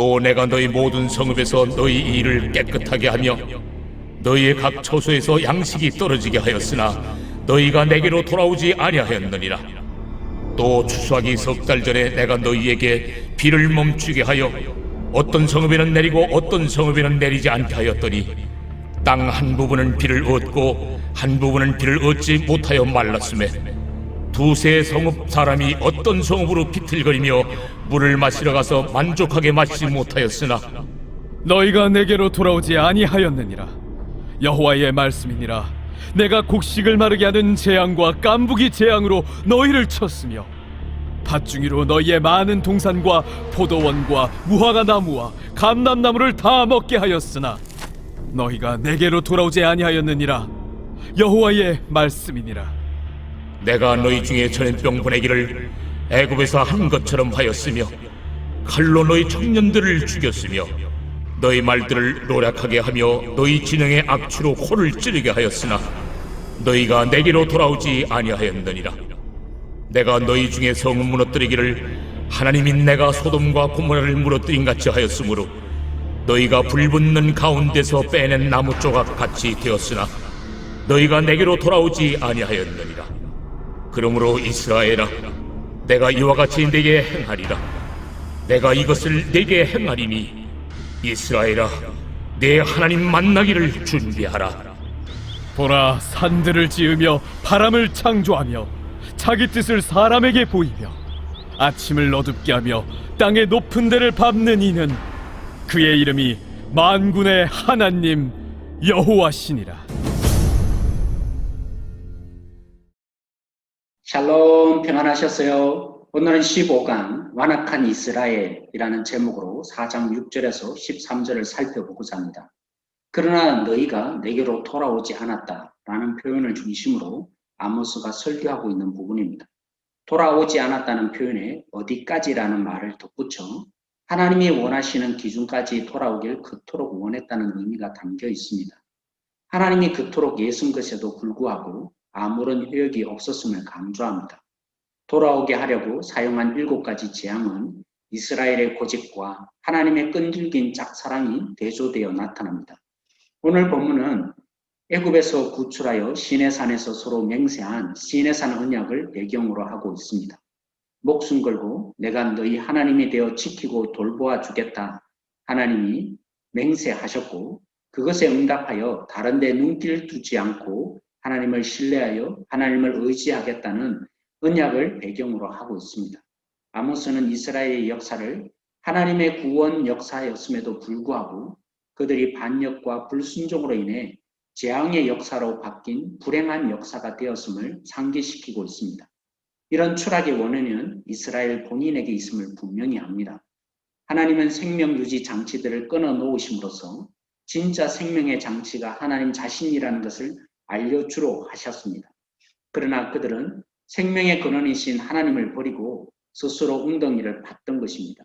또 내가 너희 모든 성읍에서 너희 일을 깨끗하게 하며 너희의 각 처소에서 양식이 떨어지게 하였으나 너희가 내게로 돌아오지 아니하였느니라. 또 추수하기 석 달 전에 내가 너희에게 비를 멈추게 하여 어떤 성읍에는 내리고 어떤 성읍에는 내리지 않게 하였더니 땅 한 부분은 비를 얻고 한 부분은 비를 얻지 못하여 말랐음에 두세 성읍 사람이 어떤 성읍으로 비틀거리며 물을 마시러 가서 만족하게 마시지 못하였으나 너희가 내게로 돌아오지 아니하였느니라. 여호와의 말씀이니라. 내가 곡식을 마르게 하는 재앙과 깐부기 재앙으로 너희를 쳤으며 밭중이로 너희의 많은 동산과 포도원과 무화과 나무와 감람 나무를 다 먹게 하였으나 너희가 내게로 돌아오지 아니하였느니라. 여호와의 말씀이니라 내가 너희 중에 전염병 보내기를 애굽에서 한 것처럼 하였으며 칼로 너희 청년들을 죽였으며 너희 말들을 노력하게 하며 너희 진영의 악취로 코를 찌르게 하였으나 너희가 내게로 돌아오지 아니하였느니라. 내가 너희 중에 성을 무너뜨리기를 하나님이 내가 소돔과 고모라를 무너뜨린 같이 하였으므로 너희가 불붙는 가운데서 빼낸 나무 조각 같이 되었으나 너희가 내게로 돌아오지 아니하였느니라 그러므로 이스라엘아 내가 이와 같이 내게 행하리라. 내가 이것을 내게 행하리니 이스라엘아 내 하나님 만나기를 준비하라. 보라 산들을 지으며 바람을 창조하며 자기 뜻을 사람에게 보이며 아침을 어둡게 하며 땅의 높은 데를 밟는 이는 그의 이름이 만군의 하나님 여호와시니라 샬롬 평안하셨어요? 오늘은 15강 완악한 이스라엘이라는 제목으로 4장 6절에서 13절을 살펴보고자 합니다. 그러나 너희가 내게로 돌아오지 않았다라는 표현을 중심으로 아모스가 설교하고 있는 부분입니다. 돌아오지 않았다는 표현에 어디까지라는 말을 덧붙여 하나님이 원하시는 기준까지 돌아오길 그토록 원했다는 의미가 담겨 있습니다. 하나님이 그토록 예순 것에도 불구하고 아무런 효력이 없었음을 강조합니다. 돌아오게 하려고 사용한 일곱 가지 재앙은 이스라엘의 고집과 하나님의 끈질긴 짝사랑이 대조되어 나타납니다. 오늘 본문은 애굽에서 구출하여 시내산에서 서로 맹세한 시내산 언약을 배경으로 하고 있습니다. 목숨 걸고 내가 너희 하나님이 되어 지키고 돌보아 주겠다. 하나님이 맹세하셨고 그것에 응답하여 다른 데 눈길 두지 않고 하나님을 신뢰하여 하나님을 의지하겠다는 언약을 배경으로 하고 있습니다. 아모스는 이스라엘의 역사를 하나님의 구원 역사였음에도 불구하고 그들이 반역과 불순종으로 인해 재앙의 역사로 바뀐 불행한 역사가 되었음을 상기시키고 있습니다. 이런 추락의 원인은 이스라엘 본인에게 있음을 분명히 합니다. 하나님은 생명 유지 장치들을 끊어 놓으심으로써 진짜 생명의 장치가 하나님 자신이라는 것을 알려주로 하셨습니다. 그러나 그들은 생명의 근원이신 하나님을 버리고 스스로 웅덩이를 봤던 것입니다.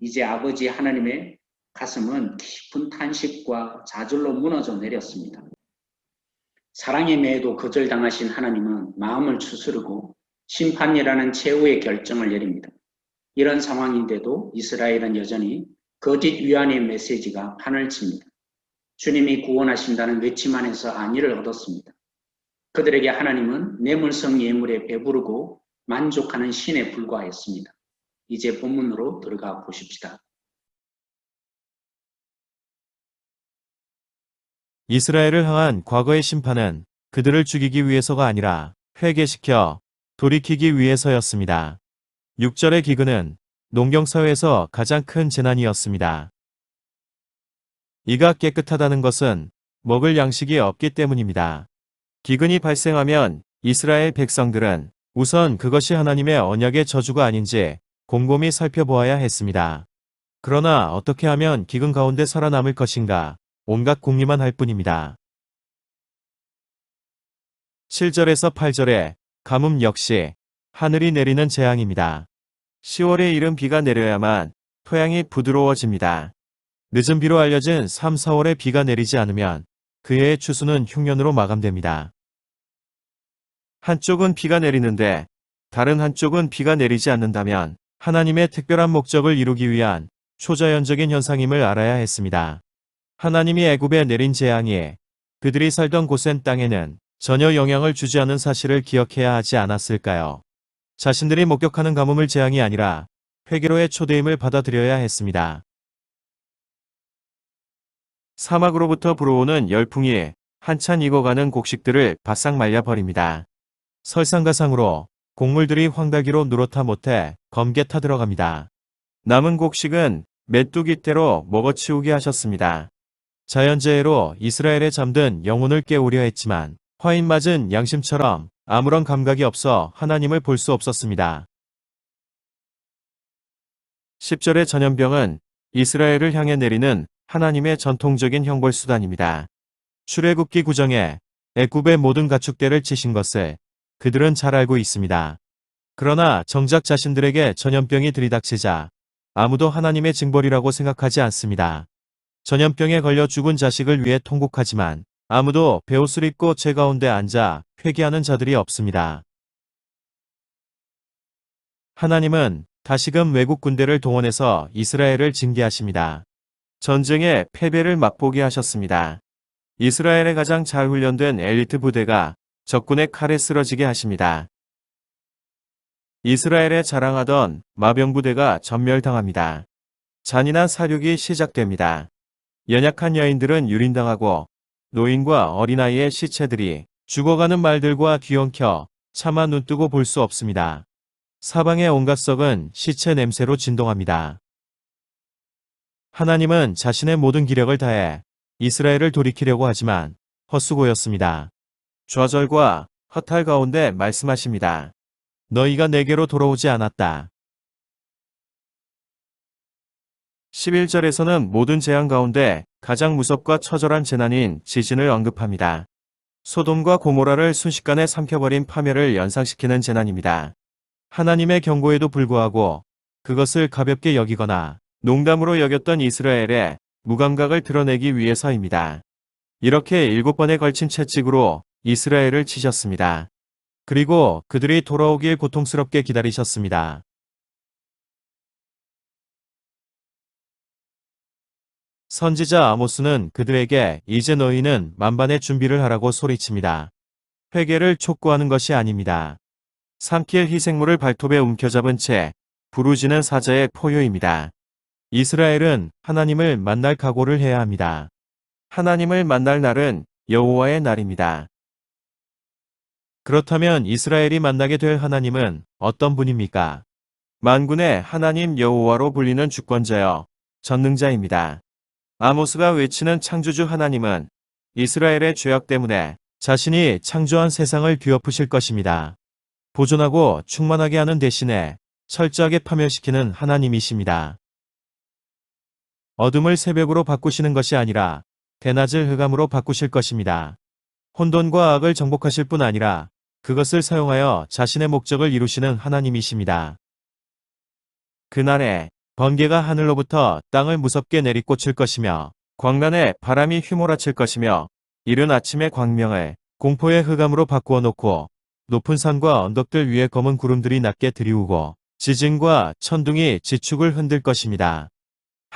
이제 아버지 하나님의 가슴은 깊은 탄식과 좌절로 무너져 내렸습니다. 사랑의 매에도 거절당하신 하나님은 마음을 추스르고 심판이라는 최후의 결정을 내립니다. 이런 상황인데도 이스라엘은 여전히 거짓 위안의 메시지가 판을 칩니다. 주님이 구원하신다는 외침 안에서 안위를 얻었습니다. 그들에게 하나님은 뇌물성 예물에 배부르고 만족하는 신에 불과했습니다. 이제 본문으로 들어가 보십시다. 이스라엘을 향한 과거의 심판은 그들을 죽이기 위해서가 아니라 회개시켜 돌이키기 위해서였습니다. 6절의 기근은 농경사회에서 가장 큰 재난이었습니다. 이가 깨끗하다는 것은 먹을 양식이 없기 때문입니다. 기근이 발생하면 이스라엘 백성들은 우선 그것이 하나님의 언약의 저주가 아닌지 곰곰이 살펴보아야 했습니다. 그러나 어떻게 하면 기근 가운데 살아남을 것인가 온갖 궁리만 할 뿐입니다. 7절에서 8절에 가뭄 역시 하늘이 내리는 재앙입니다. 10월에 이른 비가 내려야만 토양이 부드러워집니다. 늦은 비로 알려진 3, 4월에 비가 내리지 않으면 그해의 추수는 흉년으로 마감됩니다. 한쪽은 비가 내리는데 다른 한쪽은 비가 내리지 않는다면 하나님의 특별한 목적을 이루기 위한 초자연적인 현상임을 알아야 했습니다. 하나님이 애굽에 내린 재앙이 그들이 살던 고센 땅에는 전혀 영향을 주지 않은 사실을 기억해야 하지 않았을까요? 자신들이 목격하는 가뭄을 재앙이 아니라 회개로의 초대임을 받아들여야 했습니다. 사막으로부터 불어오는 열풍이 한참 익어가는 곡식들을 바싹 말려버립니다. 설상가상으로 곡물들이 황달기로 누렇다 못해 검게 타들어갑니다. 남은 곡식은 메뚜기떼로 먹어치우게 하셨습니다. 자연재해로 이스라엘에 잠든 영혼을 깨우려 했지만 화인 맞은 양심처럼 아무런 감각이 없어 하나님을 볼 수 없었습니다. 10절의 전염병은 이스라엘을 향해 내리는 하나님의 전통적인 형벌 수단입니다. 출애굽기 구정에 애굽의 모든 가축대를 치신 것을 그들은 잘 알고 있습니다. 그러나 정작 자신들에게 전염병이 들이닥치자 아무도 하나님의 징벌이라고 생각하지 않습니다. 전염병에 걸려 죽은 자식을 위해 통곡하지만 아무도 베옷을 입고 제 가운데 앉아 회개하는 자들이 없습니다. 하나님은 다시금 외국 군대를 동원해서 이스라엘을 징계하십니다. 전쟁의 패배를 맛보게 하셨습니다. 이스라엘의 가장 잘 훈련된 엘리트 부대가 적군의 칼에 쓰러지게 하십니다. 이스라엘에 자랑하던 마병 부대가 전멸당합니다. 잔인한 사륙이 시작됩니다. 연약한 여인들은 유린당하고 노인과 어린아이의 시체들이 죽어가는 말들과 뒤엉켜 차마 눈뜨고 볼 수 없습니다. 사방의 온갖 썩은 시체 냄새로 진동합니다. 하나님은 자신의 모든 기력을 다해 이스라엘을 돌이키려고 하지만 헛수고였습니다. 좌절과 허탈 가운데 말씀하십니다. 너희가 내게로 돌아오지 않았다. 11절에서는 모든 재앙 가운데 가장 무섭고 처절한 재난인 지진을 언급합니다. 소돔과 고모라를 순식간에 삼켜버린 파멸을 연상시키는 재난입니다. 하나님의 경고에도 불구하고 그것을 가볍게 여기거나 농담으로 여겼던 이스라엘의 무감각을 드러내기 위해서입니다. 이렇게 일곱 번에 걸친 채찍으로 이스라엘을 치셨습니다. 그리고 그들이 돌아오길 고통스럽게 기다리셨습니다. 선지자 아모스는 그들에게 이제 너희는 만반의 준비를 하라고 소리칩니다. 회개를 촉구하는 것이 아닙니다. 삼킬 희생물을 발톱에 움켜잡은 채 부르짖는 사자의 포효입니다. 이스라엘은 하나님을 만날 각오를 해야 합니다. 하나님을 만날 날은 여호와의 날입니다. 그렇다면 이스라엘이 만나게 될 하나님은 어떤 분입니까? 만군의 하나님 여호와로 불리는 주권자여 전능자입니다. 아모스가 외치는 창조주 하나님은 이스라엘의 죄악 때문에 자신이 창조한 세상을 뒤엎으실 것입니다. 보존하고 충만하게 하는 대신에 철저하게 파멸시키는 하나님이십니다. 어둠을 새벽으로 바꾸시는 것이 아니라 대낮을 흑암으로 바꾸실 것입니다. 혼돈과 악을 정복하실 뿐 아니라 그것을 사용하여 자신의 목적을 이루시는 하나님이십니다. 그날에 번개가 하늘로부터 땅을 무섭게 내리꽂힐 것이며 광란에 바람이 휘몰아칠 것이며 이른 아침의 광명을 공포의 흑암으로 바꾸어 놓고 높은 산과 언덕들 위에 검은 구름들이 낮게 드리우고 지진과 천둥이 지축을 흔들 것입니다.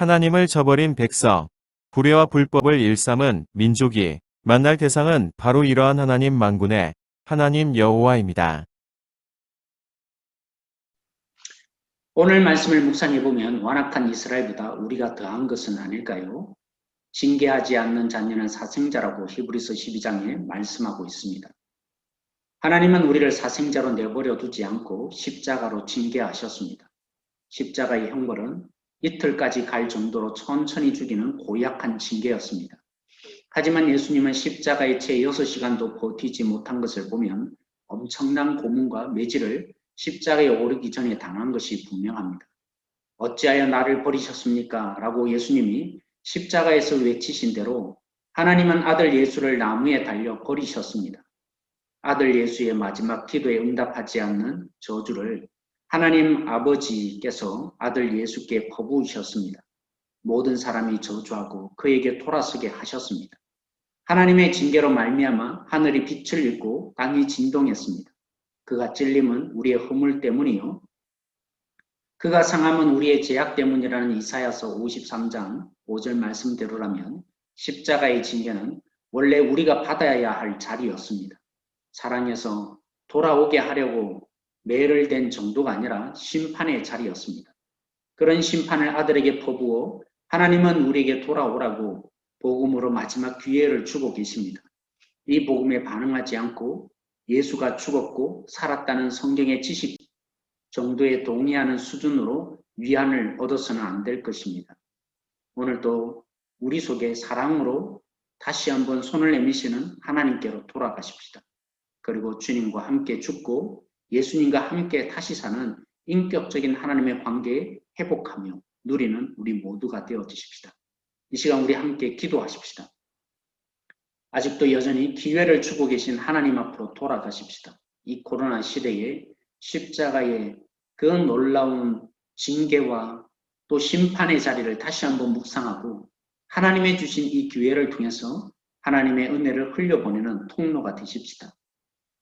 하나님을 저버린 백성, 불의와 불법을 일삼은 민족이 만날 대상은 바로 이러한 하나님 만군의 하나님 여호와입니다. 오늘 말씀을 묵상해 보면 완악한 이스라엘보다 우리가 더한 것은 아닐까요? 징계하지 않는 자녀는 사생자라고 히브리서 12장에 말씀하고 있습니다. 하나님은 우리를 사생자로 내버려 두지 않고 십자가로 징계하셨습니다. 십자가의 형벌은 이틀까지 갈 정도로 천천히 죽이는 고약한 징계였습니다. 하지만 예수님은 십자가에 채 6시간도 버티지 못한 것을 보면 엄청난 고문과 매질을 십자가에 오르기 전에 당한 것이 분명합니다. 어찌하여 나를 버리셨습니까? 라고 예수님이 십자가에서 외치신 대로 하나님은 아들 예수를 나무에 달려 버리셨습니다. 아들 예수의 마지막 기도에 응답하지 않는 저주를 하나님 아버지께서 아들 예수께 퍼부으셨습니다. 모든 사람이 저주하고 그에게 돌아서게 하셨습니다. 하나님의 징계로 말미암아 하늘이 빛을 잃고 땅이 진동했습니다. 그가 찔림은 우리의 허물 때문이요. 그가 상함은 우리의 죄악 때문이라는 이사야서 53장 5절 말씀대로라면 십자가의 징계는 원래 우리가 받아야 할 자리였습니다. 사랑해서 돌아오게 하려고 매를 댄 정도가 아니라 심판의 자리였습니다. 그런 심판을 아들에게 퍼부어 하나님은 우리에게 돌아오라고 복음으로 마지막 기회를 주고 계십니다. 이 복음에 반응하지 않고 예수가 죽었고 살았다는 성경의 지식 정도에 동의하는 수준으로 위안을 얻어서는 안 될 것입니다. 오늘도 우리 속에 사랑으로 다시 한번 손을 내미시는 하나님께로 돌아가십시다. 그리고 주님과 함께 죽고 예수님과 함께 다시 사는 인격적인 하나님의 관계에 회복하며 누리는 우리 모두가 되어 주십시다. 이 시간 우리 함께 기도하십시다. 아직도 여전히 기회를 주고 계신 하나님 앞으로 돌아가십시다. 이 코로나 시대에 십자가의 그 놀라운 징계와 또 심판의 자리를 다시 한번 묵상하고 하나님의 주신 이 기회를 통해서 하나님의 은혜를 흘려보내는 통로가 되십시다.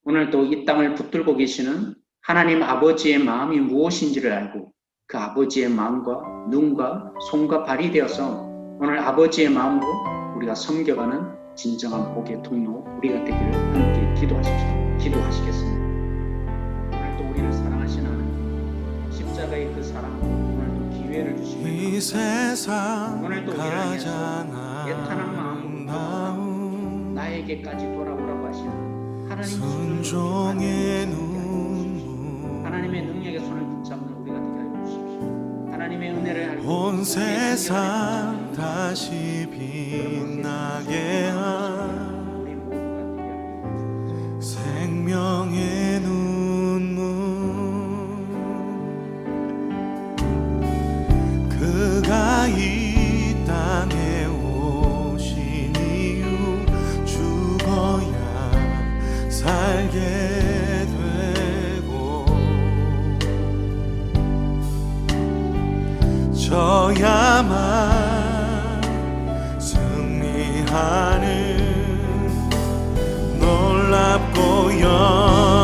오늘도 이 땅을 붙들고 계시는 하나님 아버지의 마음이 무엇인지를 알고 그 아버지의 마음과 눈과 손과 발이 되어서 오늘 아버지의 마음으로 우리가 섬겨가는 진정한 복의 통로 우리가 되기를 함께 기도하십시오. 기도하시겠습니다. 오늘도 우리를 사랑하시는 하나님, 십자가의 그 사랑 오늘도 기회를 주시며 이 세상 오늘도 가장 아름다운 나에게까지 돌아오라고 하시는 하나님 순종의 수준으로 눈물 하나님의 능력의 손을 붙잡는 우리가 되게 하여 주십시오. 하나님의 은혜를 온 세상 다시 빛나게 나만 승리하는 놀랍고 영